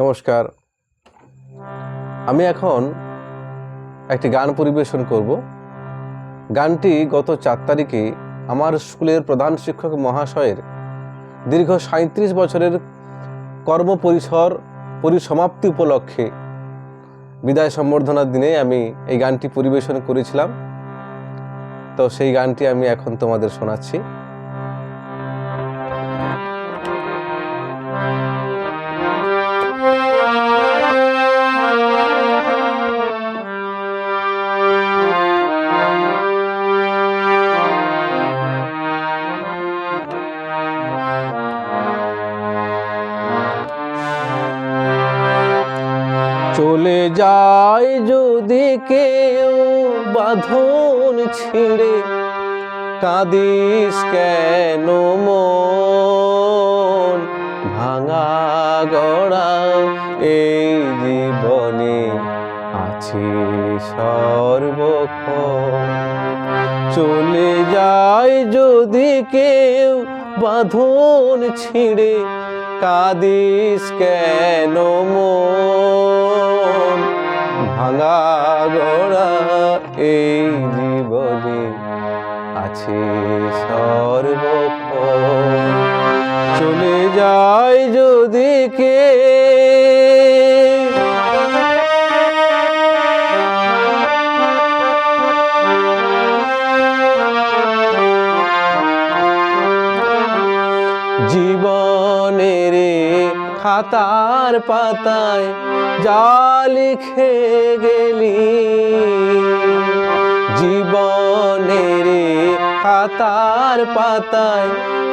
নমস্কার। আমি এখন একটি গান পরিবেশন করব। গানটি গত চার তারিখে আমার স্কুলের প্রধান শিক্ষক মহাশয়ের দীর্ঘ সাঁত্রিশ বছরের কর্মপরিসর পরিসমাপ্তি উপলক্ষে বিদায় সম্বর্ধনার দিনে আমি এই গানটি পরিবেশন করেছিলাম। তো সেই গানটি আমি এখন তোমাদের শোনাচ্ছি। চলে যায় যদি কেউ বাঁধন ছিঁড়ে, কাঁদিস কেন মন? ভাঙা গড়া এই জীবনে আছি সর্বক্ষণ। চলে যায় যদি কেউ বাঁধন ছিঁড়ে কাঁদিস কেন মন ভাঙা গড়া এই জীবনে আছে সর্বক্ষণ চলে যায় যদি কে খাতার পাতায় যা লিখে গেলি। জীবনের খাতার পাতায়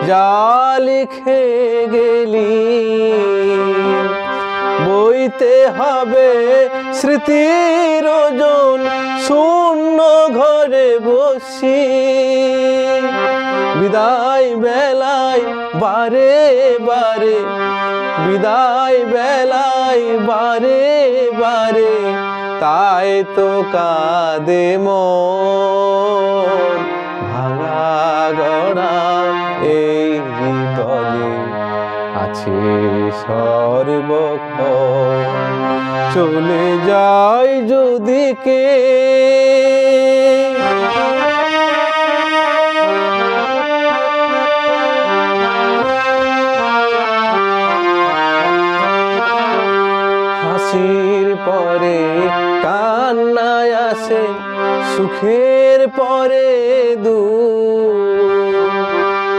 যা লিখে গেলি। বইতে হবে স্মৃতির ওজন, শূন্য ঘরে বসি। বিদায় বেলায় বারে বারে, বিদায় বেলায় বারে বারে, তাই তো কাঁদে মন। ভাঙা গড়া এই জীবনে আছে সর্বক্ষণ। চলে যায় যদি কে কান্নায় আসে সুখের পরে দু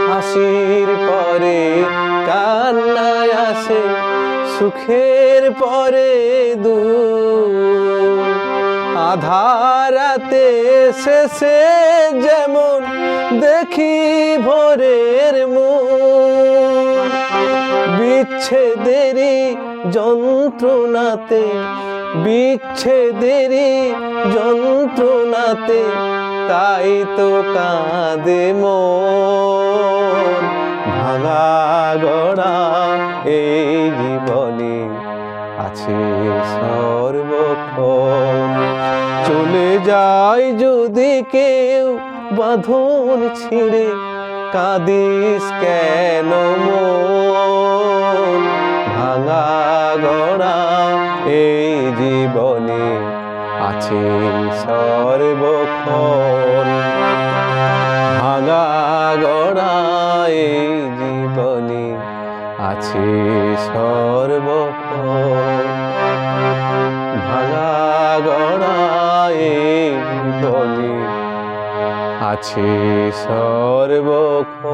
হাসির পরে কান্নায় আসে সুখের পরে দু আধারাতে শেষে যেমন দেখি ভোরের মুখ। বিচ্ছেদেরই যন্ত্রণাতে বিচ্ছেদেরই যন্ত্রণাতে তাই তো কাঁদে ভাঙা গড়া এই জীবনে আছে সর্বক্ষণ। চলে যায় যদি কেউ বাঁধন ছিঁড়ে, কাঁদিস কেন মন? আছে সর্বক্ষণ। ভাঙা গড়া এই জীবনে আছে সর্বক্ষণ। ভাঙা গড়া এই জীবনে আছে সর্বক্ষণ।